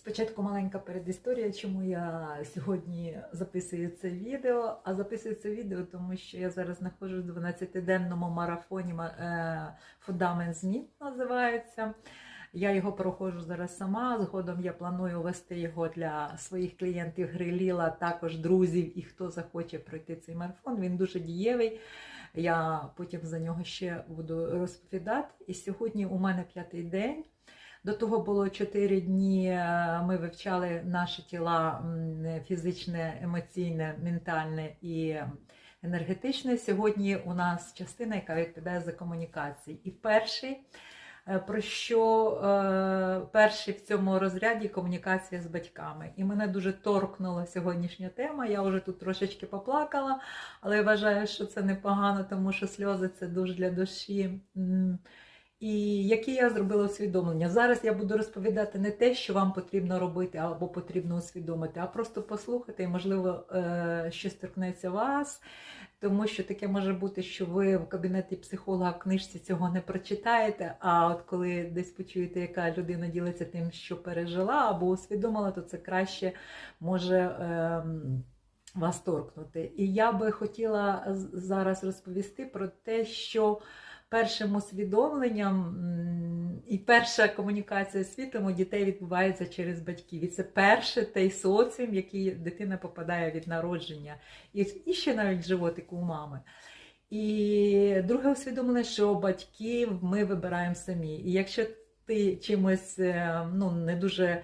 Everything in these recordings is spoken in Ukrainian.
Спочатку маленька передісторія, чому я сьогодні записую це відео. А записую це відео, тому що я зараз знаходжусь в 12-денному марафоні е, Фундамент змін називається. Я його проходжу зараз сама. Згодом я планую вести його для своїх клієнтів Гриліла, також друзів і хто захоче пройти цей марафон. Він дуже дієвий. Я потім за нього ще буду розповідати. І сьогодні у мене п'ятий день. До того було 4 дні. е, Ми вивчали наші тіла фізичне, емоційне, ментальне і енергетичне. Сьогодні у нас частина, яка відповідає за комунікації. І перший, е, про що е, перший в цьому розряді комунікація з батьками. І мене дуже торкнула сьогоднішня тема. Я вже тут трошечки поплакала, але вважаю, що це непогано, тому що сльози це дуже для душі. І які я зробила усвідомлення. Зараз я буду розповідати не те, що вам потрібно робити або потрібно усвідомити, а просто послухати, і, можливо, е, щось торкнеться вас. Тому що таке може бути, що ви в кабінеті психолога в книжці цього не прочитаєте. А от коли десь почуєте, яка людина ділиться тим, що пережила або усвідомила, то це краще може. ем, вас торкнути. І я би хотіла зараз розповісти про те, що першим усвідомленням і перша комунікація з світом у дітей відбувається через батьків. І це перший той соціум, в який дитина попадає від народження, і, і ще навіть животик у мами. І друге усвідомлення, що батьків ми вибираємо самі. І якщо ти чимось е, ну, не дуже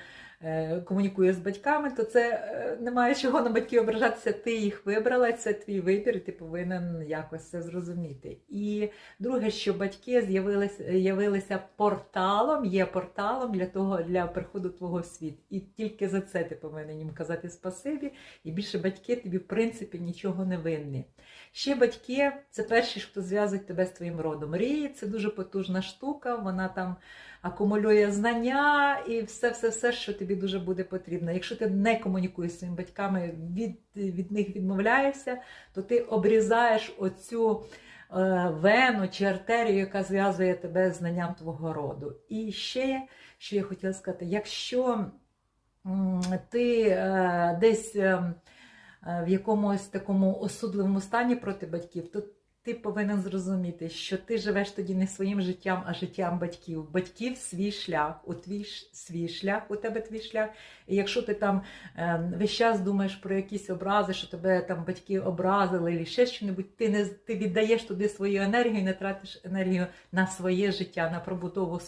комунікуєш з батьками, то це е, немає чого на батьків ображатися. Ти їх вибрала, це твій вибір, і ти повинен якось це зрозуміти. І друге, що батьки з'явилися явилися порталом, є порталом для того для приходу твого в світ. І тільки за це ти повинен їм казати спасибі. І більше батьки тобі, в принципі, нічого не винні. Ще батьки це перші, хто зв'язують тебе з твоїм родом. Мрії це дуже потужна штука, вона там акумулює знання і все, все, все, що тобі дуже буде потрібно. Якщо ти не комунікуєш зі своїми батьками, від, від них відмовляєшся, то ти обрізаєш оцю е, вену чи артерію, яка зв'язує тебе з знанням твого роду. І ще, що я хотіла сказати, якщо ти е, десь. е, е, в якомусь такому осудливому стані проти батьків, то ти повинен зрозуміти, що ти живеш тоді не своїм життям, а життям батьків. Батьків свій шлях, у твій свій шлях, у тебе твій шлях. І якщо ти там е, весь час думаєш про якісь образи, що тебе там батьки образили, або ще що-небудь, ти не ти віддаєш туди свою енергію, і не тратиш енергію на своє життя, на пробудову